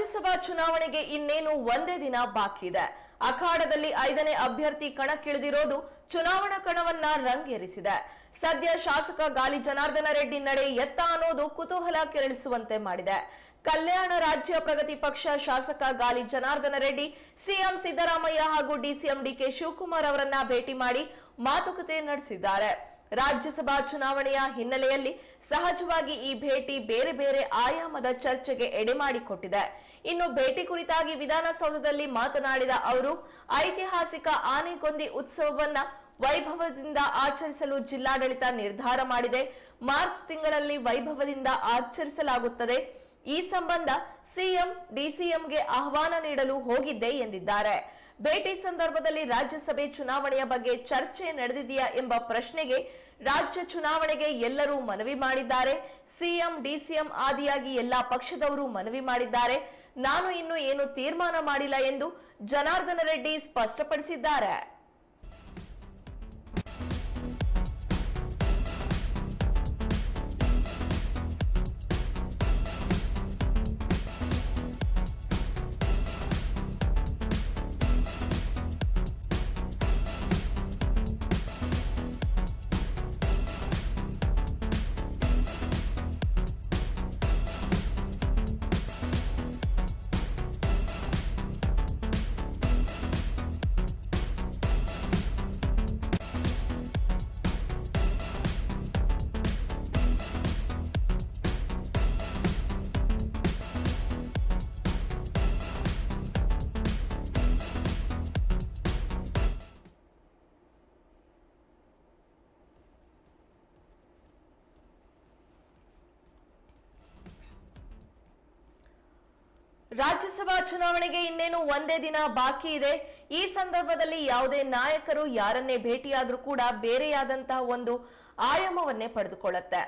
ರಾಜ್ಯಸಭಾ ಚುನಾವಣೆಗೆ ಇನ್ನೇನು ಒಂದೇ ದಿನ ಬಾಕಿ ಇದೆ. ಅಖಾಡದಲ್ಲಿ ಐದನೇ ಅಭ್ಯರ್ಥಿ ಕಣಕ್ಕಿಳಿದಿರೋದು ಚುನಾವಣಾ ಕಣವನ್ನ ರಂಗೇರಿಸಿದೆ. ಸದ್ಯ ಶಾಸಕ ಗಾಲಿ ಜನಾರ್ದನ ರೆಡ್ಡಿ ನಡೆ ಎತ್ತ ಅನ್ನೋದು ಕುತೂಹಲ ಕೆರಳಿಸುವಂತೆ ಮಾಡಿದೆ. ಕಲ್ಯಾಣ ರಾಜ್ಯ ಪ್ರಗತಿ ಪಕ್ಷ ಶಾಸಕ ಗಾಲಿ ಜನಾರ್ದನ ರೆಡ್ಡಿ, ಸಿಎಂ ಸಿದ್ದರಾಮಯ್ಯ ಹಾಗೂ ಡಿಸಿಎಂ ಡಿಕೆ ಶಿವಕುಮಾರ್ ಅವರನ್ನ ಭೇಟಿ ಮಾಡಿ ಮಾತುಕತೆ ನಡೆಸಿದ್ದಾರೆ. ರಾಜ್ಯಸಭಾ ಚುನಾವಣೆಯ ಹಿನ್ನೆಲೆಯಲ್ಲಿ ಸಹಜವಾಗಿ ಈ ಭೇಟಿ ಬೇರೆ ಬೇರೆ ಆಯಾಮದ ಚರ್ಚೆಗೆ ಎಡೆಮಾಡಿಕೊಟ್ಟಿದೆ ಇನ್ನು ಭೇಟಿ ಕುರಿತಾಗಿ ವಿಧಾನಸೌಧದಲ್ಲಿ ಮಾತನಾಡಿದ ಅವರು, ಐತಿಹಾಸಿಕ ಆನೆಗೊಂದಿ ಉತ್ಸವವನ್ನ ವೈಭವದಿಂದ ಆಚರಿಸಲು ಜಿಲ್ಲಾಡಳಿತ ನಿರ್ಧಾರ ಮಾಡಿದೆ. ಮಾರ್ಚ್ ತಿಂಗಳಲ್ಲಿ ವೈಭವದಿಂದ ಆಚರಿಸಲಾಗುತ್ತದೆ. ಈ ಸಂಬಂಧ ಸಿಎಂ, ಡಿಸಿಎಂಗೆ ಆಹ್ವಾನ ನೀಡಲು ಹೋಗಿದ್ದೆ ಎಂದಿದ್ದಾರೆ. ಭೇಟಿ ಸಂದರ್ಭದಲ್ಲಿ ರಾಜ್ಯಸಭೆ ಚುನಾವಣೆಯ ಬಗ್ಗೆ ಚರ್ಚೆ ನಡೆದಿದೆಯಾ ಎಂಬ ಪ್ರಶ್ನೆಗೆ ರಾಜ್ಯ ಚುನಾವಣೆಗೆ ಎಲ್ಲರೂ ಮನವಿ ಮಾಡಿದ್ದಾರೆ. ಸಿಎಂ, ಡಿಸಿಎಂ ಆದಿಯಾಗಿ ಎಲ್ಲಾ ಪಕ್ಷದವರು ಮನವಿ ಮಾಡಿದ್ದಾರೆ. ನಾನು ಇನ್ನು ಏನು ತೀರ್ಮಾನ ಮಾಡಿಲ್ಲ ಎಂದು ಜನಾರ್ದನ ರೆಡ್ಡಿ ಸ್ಪಷ್ಟಪಡಿಸಿದ್ದಾರೆ. ರಾಜ್ಯಸಭಾ ಚುನಾವಣೆಗೆ ಇನ್ನೇನು ಒಂದೇ ದಿನ ಬಾಕಿ ಇದೆ. ಈ ಸಂದರ್ಭದಲ್ಲಿ ಯಾವುದೇ ನಾಯಕರು ಯಾರನ್ನೇ ಭೇಟಿಯಾದರೂ ಕೂಡ ಬೇರೆಯಾದಂತಹ ಒಂದು ಆಯಾಮವನ್ನೇ ಪಡೆದುಕೊಳ್ಳುತ್ತೆ.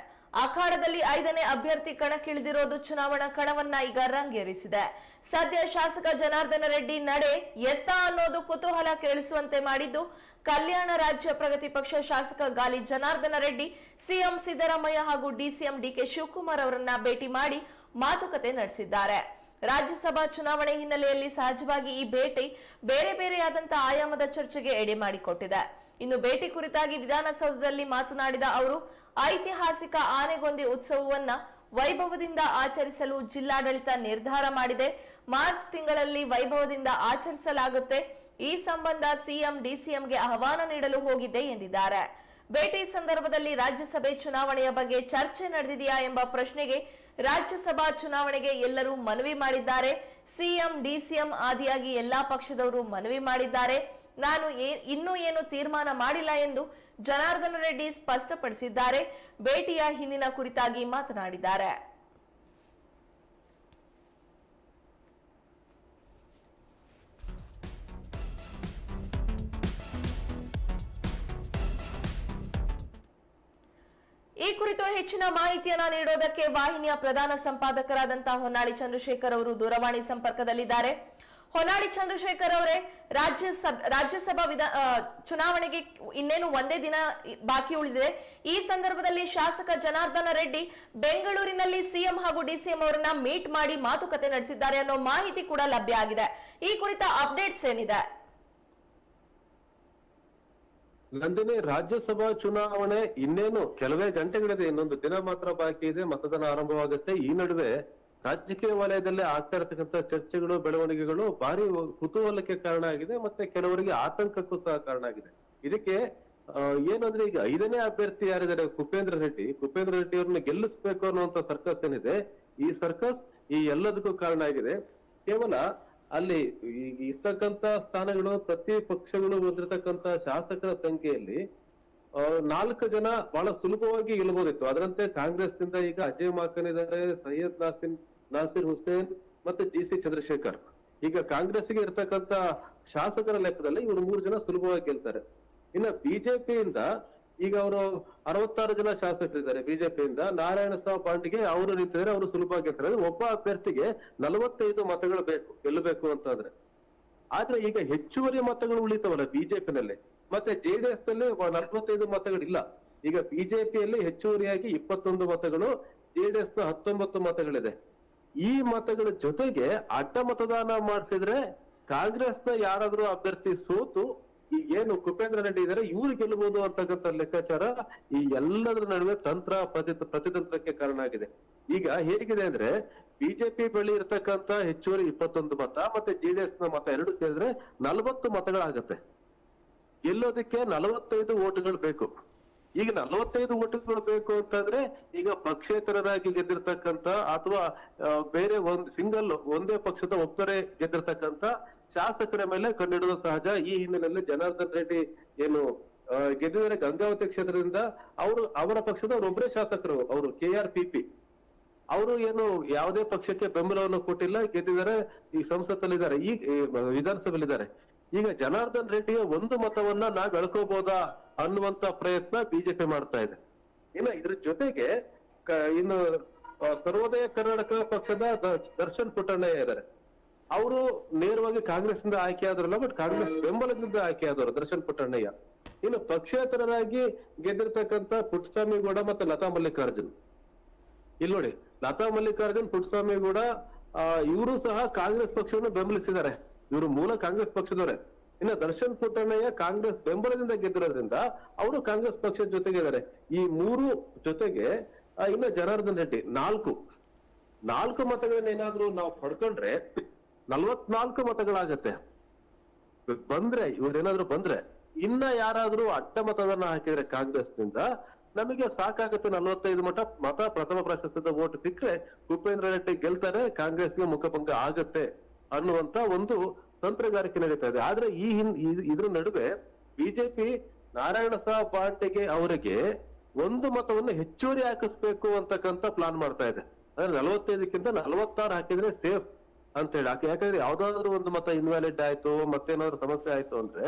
ಅಖಾಡದಲ್ಲಿ ಐದನೇ ಅಭ್ಯರ್ಥಿ ಕಣಕ್ಕಿಳಿದಿರೋದು ಚುನಾವಣಾ ಕಣವನ್ನ ಈಗ ರಂಗೇರಿಸಿದೆ. ಸದ್ಯ ಶಾಸಕ ಜನಾರ್ದನ ರೆಡ್ಡಿ ನಡೆ ಎತ್ತ ಅನ್ನೋದು ಕುತೂಹಲ ಕೇಳಿಸುವಂತೆ ಮಾಡಿದ್ದು, ಕಲ್ಯಾಣ ರಾಜ್ಯ ಪ್ರಗತಿ ಪಕ್ಷ ಶಾಸಕ ಗಾಲಿ ಜನಾರ್ದನ ರೆಡ್ಡಿ, ಸಿಎಂ ಸಿದ್ದರಾಮಯ್ಯ ಹಾಗೂ ಡಿಸಿಎಂ ಡಿಕೆ ಶಿವಕುಮಾರ್ ಅವರನ್ನ ಭೇಟಿ ಮಾಡಿ ಮಾತುಕತೆ ನಡೆಸಿದ್ದಾರೆ. ರಾಜ್ಯಸಭಾ ಚುನಾವಣೆ ಹಿನ್ನೆಲೆಯಲ್ಲಿ ಸಹಜವಾಗಿ ಈ ಭೇಟಿ ಬೇರೆ ಬೇರೆಯಾದಂತಹ ಆಯಾಮದ ಚರ್ಚೆಗೆ ಎಡೆ ಮಾಡಿಕೊಟ್ಟಿದೆ. ಇನ್ನು ಭೇಟಿ ಕುರಿತಾಗಿ ವಿಧಾನಸೌಧದಲ್ಲಿ ಮಾತನಾಡಿದ ಅವರು, ಐತಿಹಾಸಿಕ ಆನೆಗೊಂದಿ ಉತ್ಸವವನ್ನ ವೈಭವದಿಂದ ಆಚರಿಸಲು ಜಿಲ್ಲಾಡಳಿತ ನಿರ್ಧಾರ ಮಾಡಿದೆ. ಮಾರ್ಚ್ ತಿಂಗಳಲ್ಲಿ ವೈಭವದಿಂದ ಆಚರಿಸಲಾಗುತ್ತೆ. ಈ ಸಂಬಂಧ ಸಿಎಂ, ಡಿಸಿಎಂಗೆ ಆಹ್ವಾನ ನೀಡಲು ಹೋಗಿದ್ದೆ ಎಂದಿದ್ದಾರೆ. ಭೇಟಿ ಸಂದರ್ಭದಲ್ಲಿ ರಾಜ್ಯಸಭೆ ಚುನಾವಣೆಯ ಬಗ್ಗೆ ಚರ್ಚೆ ನಡೆದಿದೆಯಾ ಎಂಬ ಪ್ರಶ್ನೆಗೆ ರಾಜ್ಯಸಭಾ ಚುನಾವಣೆಗೆ ಎಲ್ಲರೂ ಮನವಿ ಮಾಡಿದ್ದಾರೆ. ಸಿಎಂ, ಡಿಸಿಎಂ ಆದಿಯಾಗಿ ಎಲ್ಲಾ ಪಕ್ಷದವರು ಮನವಿ ಮಾಡಿದ್ದಾರೆ. ನಾನು ಇನ್ನೂ ಏನು ತೀರ್ಮಾನ ಮಾಡಿಲ್ಲ ಎಂದು ಜನಾರ್ದನ ರೆಡ್ಡಿ ಸ್ಪಷ್ಟಪಡಿಸಿದ್ದಾರೆ. ಭೇಟಿಯ ಹಿಂದಿನ ಕುರಿತಾಗಿ ಮಾತನಾಡಿದ್ದಾರೆ. ಈ ಕುರಿತು ಹೆಚ್ಚಿನ ಮಾಹಿತಿಯನ್ನ ನೀಡೋದಕ್ಕೆ ವಾಹಿನಿಯ ಪ್ರಧಾನ ಸಂಪಾದಕರಾದಂತಹ ಹೊನ್ನಾಳಿ ಚಂದ್ರಶೇಖರ್ ಅವರು ದೂರವಾಣಿ ಸಂಪರ್ಕದಲ್ಲಿದ್ದಾರೆ. ಹೊನ್ನಾಳಿ ಚಂದ್ರಶೇಖರ್ ಅವರೇ, ರಾಜ್ಯ ರಾಜ್ಯಸಭಾ ಚುನಾವಣೆಗೆ ಇನ್ನೇನು ಒಂದೇ ದಿನ ಬಾಕಿ ಉಳಿದಿದೆ. ಈ ಸಂದರ್ಭದಲ್ಲಿ ಶಾಸಕ ಜನಾರ್ದನ ರೆಡ್ಡಿ ಬೆಂಗಳೂರಿನಲ್ಲಿ ಸಿಎಂ ಹಾಗೂ ಡಿಸಿಎಂ ಅವರನ್ನ ಮೀಟ್ ಮಾಡಿ ಮಾತುಕತೆ ನಡೆಸಿದ್ದಾರೆ ಅನ್ನೋ ಮಾಹಿತಿ ಕೂಡ ಲಭ್ಯ ಆಗಿದೆ. ಈ ಕುರಿತ ಅಪ್ಡೇಟ್ಸ್ ಏನಿದೆ? ನಂದಿನಿ ರಾಜ್ಯಸಭಾ ಚುನಾವಣೆ ಇನ್ನೇನು ಕೆಲವೇ ಗಂಟೆಗಳಿದೆ, ಇನ್ನೊಂದು ದಿನ ಮಾತ್ರ ಬಾಕಿ ಇದೆ, ಮತದಾನ ಆರಂಭವಾಗುತ್ತೆ. ಈ ನಡುವೆ ರಾಜಕೀಯ ವಲಯದಲ್ಲಿ ಆಗ್ತಾ ಇರತಕ್ಕಂತ ಚರ್ಚೆಗಳು, ಬೆಳವಣಿಗೆಗಳು ಭಾರಿ ಕುತೂಹಲಕ್ಕೆ ಕಾರಣ ಆಗಿದೆ, ಮತ್ತೆ ಕೆಲವರಿಗೆ ಆತಂಕಕ್ಕೂ ಸಹ ಕಾರಣ ಆಗಿದೆ. ಇದಕ್ಕೆ ಏನಂದ್ರೆ ಈಗ ಐದನೇ ಅಭ್ಯರ್ಥಿ ಯಾರಿದ್ದಾರೆ? ಕುಪೇಂದ್ರ ರೆಡ್ಡಿ. ಕುಪೇಂದ್ರ ರೆಡ್ಡಿ ಅವ್ರನ್ನ ಗೆಲ್ಲಿಸ್ಬೇಕು ಅನ್ನುವಂತ ಸರ್ಕಸ್ ಏನಿದೆ? ಈ ಸರ್ಕಸ್ ಈ ಎಲ್ಲದಕ್ಕೂ ಕಾರಣ ಆಗಿದೆ. ಕೇವಲ ಅಲ್ಲಿ ಈಗ ಇರ್ತಕ್ಕಂತ ಸ್ಥಾನಗಳು, ಪ್ರತಿ ಪಕ್ಷಗಳು ಹೊಂದಿರತಕ್ಕಂತ ಶಾಸಕರ ಸಂಖ್ಯೆಯಲ್ಲಿ ನಾಲ್ಕು ಜನ ಬಹಳ ಸುಲಭವಾಗಿ ಗೆಲ್ಲಬಹುದಿತ್ತು ಅದರಂತೆ ಕಾಂಗ್ರೆಸ್ನಿಂದ ಈಗ ಅಜಯ್ ಮಾಕನ್ ಇದ್ದಾರೆ, ಸೈಯದ್ ನಾಸಿನ್, ನಾಸಿರ್ ಹುಸೇನ್ ಮತ್ತೆ ಜಿ ಸಿ ಚಂದ್ರಶೇಖರ್. ಈಗ ಕಾಂಗ್ರೆಸ್ಗೆ ಇರ್ತಕ್ಕಂತ ಶಾಸಕರ ಲೆಕ್ಕದಲ್ಲಿ ಇವರು ಮೂರು ಜನ ಸುಲಭವಾಗಿ ಗೆಲ್ತಾರೆ. ಇನ್ನ ಬಿಜೆಪಿಯಿಂದ ಈಗ ಅವರು ಅರವತ್ತಾರು ಜನ ಶಾಸಕರಿದ್ದಾರೆ ಬಿಜೆಪಿಯಿಂದ. ನಾರಾಯಣ ಸ್ವಾಮಿ ಪಾಂಡಿಗೆ ಅವರು ನಿಂತಿದ್ರೆ ಅವರು ಸುಲಭ ಗೆಲ್ತಾರೆ ಒಬ್ಬ ಅಭ್ಯರ್ಥಿಗೆ ನಲವತ್ತೈದು ಮತಗಳು ಬೇಕು, ಗೆಲ್ಲಬೇಕು ಅಂತಂದ್ರೆ. ಆದ್ರೆ ಈಗ ಹೆಚ್ಚುವರಿ ಮತಗಳು ಉಳಿತಾವಲ್ಲ ಬಿಜೆಪಿನಲ್ಲಿ. ಮತ್ತೆ ಜೆಡಿಎಸ್ನಲ್ಲಿ ನಲವತ್ತೈದು ಮತಗಳಿಲ್ಲ. ಈಗ ಬಿಜೆಪಿಯಲ್ಲಿ ಹೆಚ್ಚುವರಿಯಾಗಿ ಇಪ್ಪತ್ತೊಂದು ಮತಗಳು ಜೆಡಿಎಸ್ನ ಹತ್ತೊಂಬತ್ತು ಮತಗಳಿದೆ. ಈ ಮತಗಳ ಜೊತೆಗೆ ಅಡ್ಡ ಮತದಾನ ಮಾಡಿಸಿದ್ರೆ ನ ಯಾರಾದ್ರೂ ಅಭ್ಯರ್ಥಿ ಸೋತು ಈಗ ಏನು ಕುಪೇಂದ್ರ ರೆಡ್ಡಿ ಇದಾರೆ, ಇವ್ರು ಗೆಲ್ಲಬಹುದು ಅಂತಕ್ಕಂಥ ಲೆಕ್ಕಾಚಾರ ಈ ಎಲ್ಲದರ ನಡುವೆ ತಂತ್ರ ಪ್ರತಿ ಪ್ರತಿತಂತ್ರಕ್ಕೆ ಕಾರಣ ಆಗಿದೆ. ಈಗ ಹೇಗಿದೆ ಅಂದ್ರೆ, ಬಿಜೆಪಿ ಬಳಿ ಇರತಕ್ಕಂತ ಹೆಚ್ಚುವರಿ ಇಪ್ಪತ್ತೊಂದು ಮತ ಮತ್ತೆ ಜೆಡಿಎಸ್ನ ಮತ ಎರಡು ಸೇರಿದ್ರೆ ನಲವತ್ತು ಮತಗಳಾಗತ್ತೆ. ಗೆಲ್ಲೋದಕ್ಕೆ ನಲವತ್ತೈದು ಓಟುಗಳು ಬೇಕು. ಈಗ ನಲವತ್ತೈದು ಓಟುಗಳು ಬೇಕು ಅಂತಂದ್ರೆ, ಈಗ ಪಕ್ಷೇತರರಾಗಿ ಗೆದ್ದಿರ್ತಕ್ಕಂತ ಅಥವಾ ಬೇರೆ ಒಂದ್ ಸಿಂಗಲ್, ಒಂದೇ ಪಕ್ಷದ ಒಬ್ಬರೇ ಗೆದ್ದಿರ್ತಕ್ಕಂತ ಶಾಸಕರ ಮೇಲೆ ಕಂಡಿಡುವ ಸಹಜ. ಈ ಹಿನ್ನೆಲೆಯಲ್ಲಿ ಜನಾರ್ದನ್ ರೆಡ್ಡಿ ಏನು ಗೆದ್ದಿದ್ದಾರೆ ಗಂಗಾವತಿ ಕ್ಷೇತ್ರದಿಂದ, ಅವರು, ಅವರ ಪಕ್ಷದ ಒಬ್ಬರೇ ಶಾಸಕರು, ಅವರು ಕೆ ಆರ್ ಪಿ ಪಿ. ಅವರು ಏನು, ಯಾವುದೇ ಪಕ್ಷಕ್ಕೆ ಬೆಂಬಲವನ್ನು ಕೊಟ್ಟಿಲ್ಲ, ಗೆದ್ದಿದ್ದಾರೆ, ಈ ಸಂಸತ್ತಲ್ಲಿದ್ದಾರೆ, ಈ ವಿಧಾನಸಭೆಯಲ್ಲಿದ್ದಾರೆ. ಈಗ ಜನಾರ್ದನ್ ರೆಡ್ಡಿಯ ಒಂದು ಮತವನ್ನ ನಾ ಗಳ್ಕೋಬಹುದಾ ಅನ್ನುವಂತ ಪ್ರಯತ್ನ ಬಿಜೆಪಿ ಮಾಡ್ತಾ ಇದೆ. ಇನ್ನ ಇದ್ರ ಜೊತೆಗೆ ಇನ್ನು ಸರ್ವೋದಯ ಕರ್ನಾಟಕ ಪಕ್ಷದ ದರ್ಶನ್ ಪುಟ್ಟಣ್ಣಯ್ಯ ಇದ್ದಾರೆ. ಅವರು ನೇರವಾಗಿ ಕಾಂಗ್ರೆಸ್ ಇಂದ ಆಯ್ಕೆ ಆದ್ರಲ್ಲ ಬಟ್ ಕಾಂಗ್ರೆಸ್ ಬೆಂಬಲದಿಂದ ಆಯ್ಕೆ ಆದವರು, ದರ್ಶನ್ ಪುಟ್ಟಣ್ಣಯ್ಯ. ಇನ್ನು ಪಕ್ಷೇತರರಾಗಿ ಗೆದ್ದಿರ್ತಕ್ಕಂತ ಪುಟ್ಟಸ್ವಾಮಿ ಗೌಡ ಮತ್ತೆ ಲತಾ ಮಲ್ಲಿಕಾರ್ಜುನ್. ಇಲ್ಲಿ ನೋಡಿ, ಲತಾ ಮಲ್ಲಿಕಾರ್ಜುನ್, ಪುಟ್ಟಸ್ವಾಮಿ ಗೌಡ ಇವರು ಸಹ ಕಾಂಗ್ರೆಸ್ ಪಕ್ಷವನ್ನು ಬೆಂಬಲಿಸಿದ್ದಾರೆ. ಇವರು ಮೂಲ ಕಾಂಗ್ರೆಸ್ ಪಕ್ಷದವರೇ. ಇನ್ನು ದರ್ಶನ್ ಪುಟ್ಟಣ್ಣಯ್ಯ ಕಾಂಗ್ರೆಸ್ ಬೆಂಬಲದಿಂದ ಗೆದ್ದಿರೋದ್ರಿಂದ ಅವರು ಕಾಂಗ್ರೆಸ್ ಪಕ್ಷದ ಜೊತೆಗೆ ಇದ್ದಾರೆ. ಈ ಮೂರು ಜೊತೆಗೆ ಇನ್ನು ಜನಾರ್ದನ್ ರೆಡ್ಡಿ, ನಾಲ್ಕು. ನಾಲ್ಕು ಮತಗಳನ್ನ ಏನಾದ್ರೂ ನಾವು ಪಡ್ಕೊಂಡ್ರೆ ನಲ್ವತ್ನಾಲ್ಕು ಮತಗಳಾಗತ್ತೆ. ಬಂದ್ರೆ, ಇವರೇನಾದ್ರೂ ಬಂದ್ರೆ, ಇನ್ನ ಯಾರಾದ್ರೂ ಅಡ್ಡ ಮತದನ್ನ ಹಾಕಿದ್ರೆ ಕಾಂಗ್ರೆಸ್ನಿಂದ ನಮಗೆ ಸಾಕಾಗುತ್ತೆ ನಲವತ್ತೈದು ಮತ ಮತ ಪ್ರಥಮ ಪ್ರಶಸ್ತಿದ ಓಟ್ ಸಿಕ್ಕರೆ ಉಪೇಂದ್ರ ರೆಡ್ಡಿ ಗೆಲ್ತಾರೆ, ಕಾಂಗ್ರೆಸ್ಗೆ ಮುಖಭಂಗ ಆಗತ್ತೆ ಅನ್ನುವಂತ ಒಂದು ತಂತ್ರಗಾರಿಕೆ ನಡೀತಾ ಇದೆ. ಆದ್ರೆ ಈ ಹಿನ್ ಇದ್- ಇದ್ರ ನಡುವೆ ಬಿಜೆಪಿ ನಾರಾಯಣ ಸಹ ಪಾಂಡೆಗೆ ಅವರಿಗೆ ಒಂದು ಮತವನ್ನು ಹೆಚ್ಚುವರಿ ಹಾಕಿಸ್ಬೇಕು ಅಂತಕ್ಕಂತ ಪ್ಲಾನ್ ಮಾಡ್ತಾ ಇದೆ. ಅಂದ್ರೆ ನಲವತ್ತೈದಕ್ಕಿಂತ ನಲವತ್ತಾರು ಹಾಕಿದ್ರೆ ಸೇಫ್. ಅಂತ ಹೇಳಿ ಯಾಕೆ- ಯಾಕಂದ್ರೆ ಯಾವ್ದಾದ್ರು ಒಂದು ಮತ ಇನ್ವ್ಯಾಲಿಡ್ ಆಯ್ತು, ಮತ್ತೇನಾದ್ರು ಸಮಸ್ಯೆ ಆಯ್ತು ಅಂದ್ರೆ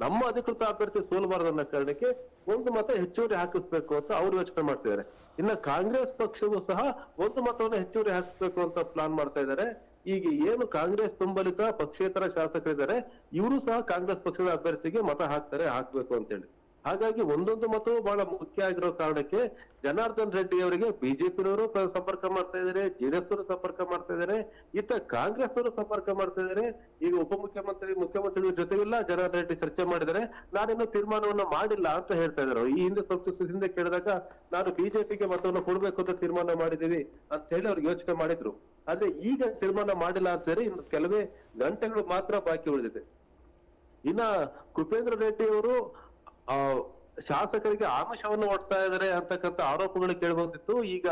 ನಮ್ಮ ಅಧಿಕೃತ ಅಭ್ಯರ್ಥಿ ಸೋಲಬಾರದು ಅನ್ನೋ ಕಾರಣಕ್ಕೆ ಒಂದು ಮತ ಹೆಚ್ಚುವರಿ ಹಾಕಿಸ್ಬೇಕು ಅಂತ ಅವ್ರು ಯೋಚನೆ ಮಾಡ್ತಿದ್ದಾರೆ. ಇನ್ನ ಕಾಂಗ್ರೆಸ್ ಪಕ್ಷವೂ ಸಹ ಒಂದು ಮತವನ್ನು ಹೆಚ್ಚುವರಿ ಹಾಕಿಸ್ಬೇಕು ಅಂತ ಪ್ಲಾನ್ ಮಾಡ್ತಾ ಇದ್ದಾರೆ. ಈಗ ಏನು ಕಾಂಗ್ರೆಸ್ ಬೆಂಬಲಿತ ಪಕ್ಷೇತರ ಶಾಸಕರಿದ್ದಾರೆ, ಇವರು ಸಹ ಕಾಂಗ್ರೆಸ್ ಪಕ್ಷದ ಅಭ್ಯರ್ಥಿಗೆ ಮತ ಹಾಕ್ತಾರೆ, ಹಾಕ್ಬೇಕು ಅಂತ ಹೇಳಿ ಹಾಗಾಗಿ ಒಂದೊಂದು ಮತವು ಬಹಳ ಮುಖ್ಯ ಆಗಿರೋ ಕಾರಣಕ್ಕೆ ಜನಾರ್ದನ್ ರೆಡ್ಡಿ ಅವರಿಗೆ ಬಿಜೆಪಿನವರು ಸಂಪರ್ಕ ಮಾಡ್ತಾ ಇದ್ದಾರೆ ಜೆಡಿಎಸ್ ನವರು ಸಂಪರ್ಕ ಮಾಡ್ತಾ ಇದ್ದಾರೆ, ಇತ್ತ ಕಾಂಗ್ರೆಸ್ ನವರು ಸಂಪರ್ಕ ಮಾಡ್ತಾ ಇದ್ದಾರೆ. ಈಗ ಉಪಮುಖ್ಯಮಂತ್ರಿ, ಮುಖ್ಯಮಂತ್ರಿಗಳ ಜೊತೆಗೆಲ್ಲ ಜನಾರ್ದನ್ ರೆಡ್ಡಿ ಚರ್ಚೆ ಮಾಡಿದ್ದಾರೆ. ನಾನಿನ್ನು ತೀರ್ಮಾನವನ್ನ ಮಾಡಿಲ್ಲ ಅಂತ ಹೇಳ್ತಾ ಇದ್ದಾರೆ ಈ ಹಿಂದೆ ಸ್ವಲ್ಪ ಹಿಂದೆ ಕೇಳಿದಾಗ ನಾನು ಬಿಜೆಪಿಗೆ ಮತವನ್ನು ಕೊಡ್ಬೇಕು ಅಂತ ತೀರ್ಮಾನ ಮಾಡಿದೀವಿ ಅಂತ ಹೇಳಿ ಅವ್ರಿಗೆ ಯೋಚನೆ ಮಾಡಿದ್ರು. ಆದ್ರೆ ಈಗ ತೀರ್ಮಾನ ಮಾಡಿಲ್ಲ ಅಂತ ಹೇಳಿ ಇನ್ನು ಕೆಲವೇ ಗಂಟೆಗಳು ಮಾತ್ರ ಬಾಕಿ ಉಳಿದಿದೆ. ಇನ್ನ ಕೃಪೇಂದ್ರ ರೆಡ್ಡಿ ಅವರು ಶಾಸಕರಿಗೆ ಆಮಿಷವನ್ನು ಒಡ್ತಾ ಇದ್ದಾರೆ ಅಂತಕ್ಕಂಥ ಆರೋಪಗಳು ಕೇಳಿಬಂದಿತ್ತು. ಈಗ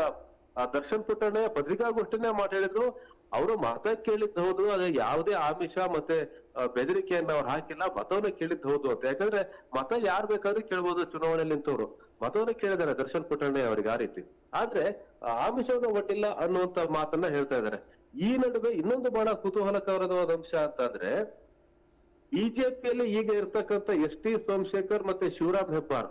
ಆ ದರ್ಶನ್ ಪುಟ್ಟಣ್ಣ ಪತ್ರಿಕಾಗೋಷ್ಠಿನೇ ಮಾತಾಡಿದ್ರು. ಅವರು ಮತ ಕೇಳಿದ್ದು ಹೌದು ಅದೇ ಯಾವುದೇ ಆಮಿಷ ಮತ್ತೆ ಆ, ಬೆದರಿಕೆಯನ್ನ ಅವ್ರು ಹಾಕಿಲ್ಲ ಮತವನ್ನ ಕೇಳಿದ್ದು ಹೌದು ಅಂತ. ಯಾಕಂದ್ರೆ ಮತ ಯಾರು ಬೇಕಾದ್ರೂ ಕೇಳ್ಬೋದು ಚುನಾವಣೆಯಲ್ಲಿ ನಿಂತವ್ರು. ಮತವನ್ನ ಕೇಳಿದಾರೆ ದರ್ಶನ್ ಪುಟ್ಟಣ್ಣ ಅವರಿಗೆ ಆ ರೀತಿ. ಆದ್ರೆ ಆಮಿಷವನ್ನ ಒಡ್ಡಿಲ್ಲ ಅನ್ನುವಂತ ಮಾತನ್ನ ಹೇಳ್ತಾ ಇದ್ದಾರೆ. ಈ ನಡುವೆ ಇನ್ನೊಂದು ಬಹಳ ಕುತೂಹಲಕರವಾದ ಅಂಶ ಅಂತಂದ್ರೆ ಬಿಜೆಪಿಯಲ್ಲಿ ಈಗ ಇರ್ತಕ್ಕಂಥ ಎಸ್ ಟಿ ಸೋಮಶೇಖರ್ ಮತ್ತೆ ಶಿವರಾಮ್ ಹೆಬ್ಬಾರ್,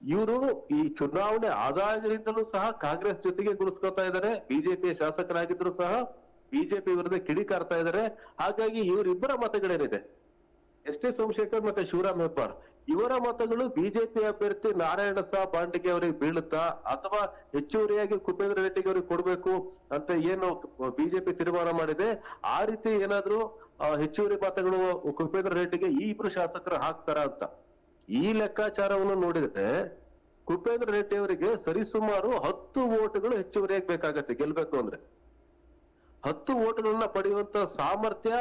ಇವರು ಈ ಚುನಾವಣೆ ಆದಾಯದಿಂದಲೂ ಸಹ ಕಾಂಗ್ರೆಸ್ ಜೊತೆಗೆ ಗುರುಸ್ಕೊತಾ ಇದ್ದಾರೆ. ಬಿಜೆಪಿಯ ಶಾಸಕರಾಗಿದ್ರು ಸಹ ಬಿಜೆಪಿ ವಿರುದ್ಧ ಕಿಡಿಕಾರ್ತಾ ಇದ್ದಾರೆ. ಹಾಗಾಗಿ ಇವರಿಬ್ಬರ ಮತಗಳೇನಿದೆ? ಎಸ್ ಟಿ ಸೋಮಶೇಖರ್ ಮತ್ತೆ ಶಿವರಾಮ್ ಹೆಬ್ಬಾರ್. ಇವರ ಮತಗಳು ಬಿಜೆಪಿ ಅಭ್ಯರ್ಥಿ ನಾರಾಯಣ ಸಾ ಪಾಂಡೆಗೆ ಅವರಿಗೆ ಬೀಳುತ್ತಾ ಅಥವಾ ಹೆಚ್ಚುವರಿಯಾಗಿ ಕುಪೇಂದ್ರ ರೆಡ್ಡಿಗೆ ಅವರಿಗೆ ಕೊಡ್ಬೇಕು ಅಂತ ಏನು ಬಿಜೆಪಿ ತೀರ್ಮಾನ ಮಾಡಿದೆ? ಆ ರೀತಿ ಏನಾದ್ರೂ ಹೆಚ್ಚುವರಿ ಮತಗಳು ಕುಪೇಂದ್ರ ರೆಡ್ಡಿಗೆ ಈ ಇಬ್ರು ಶಾಸಕರು ಹಾಕ್ತಾರ ಅಂತ. ಈ ಲೆಕ್ಕಾಚಾರವನ್ನು ನೋಡಿದ್ರೆ ಕುಪೇಂದ್ರ ರೆಡ್ಡಿ ಅವರಿಗೆ ಸರಿಸುಮಾರು ಹತ್ತು ಓಟ್ಗಳು ಹೆಚ್ಚುವರಿಯಾಗಿ ಬೇಕಾಗತ್ತೆ ಗೆಲ್ಬೇಕು ಅಂದ್ರೆ. ಹತ್ತು ಓಟ್ಗಳನ್ನ ಪಡೆಯುವಂತ ಸಾಮರ್ಥ್ಯ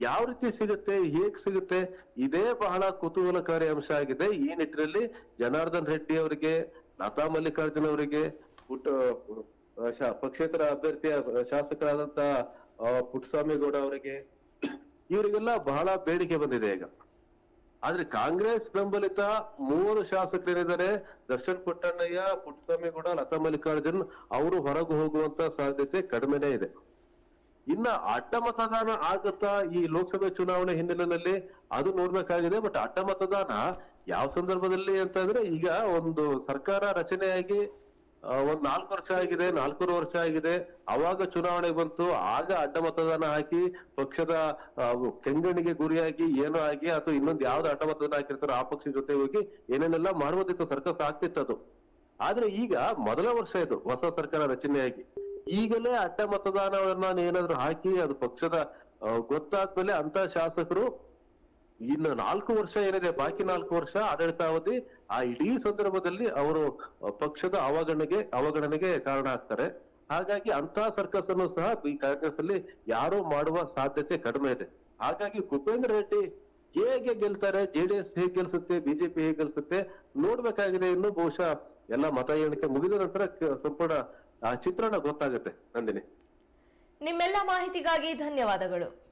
ಯಾವ ರೀತಿ ಸಿಗುತ್ತೆ ಹೇಗ್ ಸಿಗುತ್ತೆ ಇದೇ ಬಹಳ ಕುತೂಹಲಕಾರಿ ಅಂಶ ಆಗಿದೆ. ಈ ನಿಟ್ಟಿನಲ್ಲಿ ಜನಾರ್ದನ್ ರೆಡ್ಡಿ ಅವರಿಗೆ ಲತಾ ಮಲ್ಲಿಕಾರ್ಜುನ್ ಅವರಿಗೆ ಪುಟ್ಟ ಪಕ್ಷೇತರ ಅಭ್ಯರ್ಥಿಯ ಶಾಸಕರಾದಂತ ಆ, ಪುಟ್ಟಸ್ವಾಮಿ ಗೌಡ ಅವರಿಗೆ ಇವರಿಗೆಲ್ಲ ಬಹಳ ಬೇಡಿಕೆ ಬಂದಿದೆ ಈಗ. ಆದ್ರೆ ಕಾಂಗ್ರೆಸ್ ಬೆಂಬಲಿತ ಮೂರು ಶಾಸಕರೇನಿದ್ದಾರೆ ದರ್ಶನ್ ಪುಟ್ಟಣ್ಣಯ್ಯ ಪುಟ್ಟಸ್ವಾಮಿ ಗೌಡ ಲತಾ ಮಲ್ಲಿಕಾರ್ಜುನ್ ಅವರು ಹೊರಗೆ ಹೋಗುವಂತ ಸಾಧ್ಯತೆ ಕಡಿಮೆನೇ ಇದೆ. ಇನ್ನ ಅಡ್ಡ ಮತದಾನ ಆಗುತ್ತಾ ಈ ಲೋಕಸಭೆ ಚುನಾವಣೆ ಹಿನ್ನೆಲೆಯಲ್ಲಿ? ಅದು ನೋಡ್ಬೇಕಾಗಿದೆ ಬಟ್ ಅಡ್ಡ ಮತದಾನ ಯಾವ ಸಂದರ್ಭದಲ್ಲಿ ಅಂತಂದ್ರೆ ಈಗ ಒಂದು ಸರ್ಕಾರ ರಚನೆಯಾಗಿ ಒಂದ್ ನಾಲ್ಕು ವರ್ಷ ಆಗಿದೆ ನಾಲ್ಕೂರು ವರ್ಷ ಆಗಿದೆ. ಅವಾಗ ಚುನಾವಣೆ ಬಂತು, ಆಗ ಅಡ್ಡ ಮತದಾನ ಹಾಕಿ, ಪಕ್ಷದ ಕೆಂಗಣಿಗೆ ಗುರಿಯಾಗಿ, ಏನೋ ಆಗಿ, ಅಥವಾ ಇನ್ನೊಂದು ಯಾವ್ದು ಅಡ್ಡ ಮತದಾನ ಹಾಕಿರ್ತಾರೋ ಆ ಪಕ್ಷದ ಜೊತೆ ಹೋಗಿ ಏನೇನೆಲ್ಲ ಮಾಡ್ಬೋದಿತ್ತು, ಸರ್ಕಸ್ ಆಗ್ತಿತ್ತು ಅದು ಆದ್ರೆ ಈಗ ಮೊದಲ ವರ್ಷ ಇದು, ಹೊಸ ಸರ್ಕಾರ ರಚನೆಯಾಗಿ. ಈಗಲೇ ಅಡ್ಡ ಮತದಾನವನ್ನ ಏನಾದ್ರು ಹಾಕಿ ಅದು ಪಕ್ಷದ ಗೊತ್ತಾದ್ಮೇಲೆ ಅಂತ ಶಾಸಕರು ಇನ್ನು ನಾಲ್ಕು ವರ್ಷ ಏನಿದೆ, ಬಾಕಿ ನಾಲ್ಕು ವರ್ಷ ಆಡಳಿತಾವಧಿ, ಆ ಇಡೀ ಸಂದರ್ಭದಲ್ಲಿ ಅವರು ಪಕ್ಷದ ಅವಗಣನೆಗೆ ಅವಗಣನೆಗೆ ಕಾರಣ ಆಗ್ತಾರೆ. ಹಾಗಾಗಿ ಅಂತ ಸರ್ಕಸ್ ಅನ್ನು ಸಹ ಈ ಕಾಂಗ್ರೆಸ್ ಅಲ್ಲಿ ಯಾರು ಮಾಡುವ ಸಾಧ್ಯತೆ ಕಡಿಮೆ ಇದೆ. ಹಾಗಾಗಿ ಭೂಪೇಂದ್ರ ರೆಡ್ಡಿ ಹೇಗೆ ಗೆಲ್ತಾರೆ ಜೆಡಿಎಸ್ ಹೇಗೆ ಗೆಲ್ಸುತ್ತೆ ಬಿಜೆಪಿ ಹೇಗೆ ಗೆಲ್ಸುತ್ತೆ ನೋಡ್ಬೇಕಾಗಿದೆ ಇನ್ನು ಬಹುಶಃ ಎಲ್ಲ ಮತ ಎಣಿಕೆ ಮುಗಿದ ನಂತರ ಸಂಪೂರ್ಣ ಆ ಚಿತ್ರಣ ಗೊತ್ತಾಗುತ್ತೆ ನಂದಿನಿ. ನಿಮ್ಮೆಲ್ಲ ಮಾಹಿತಿಗಾಗಿ ಧನ್ಯವಾದಗಳು.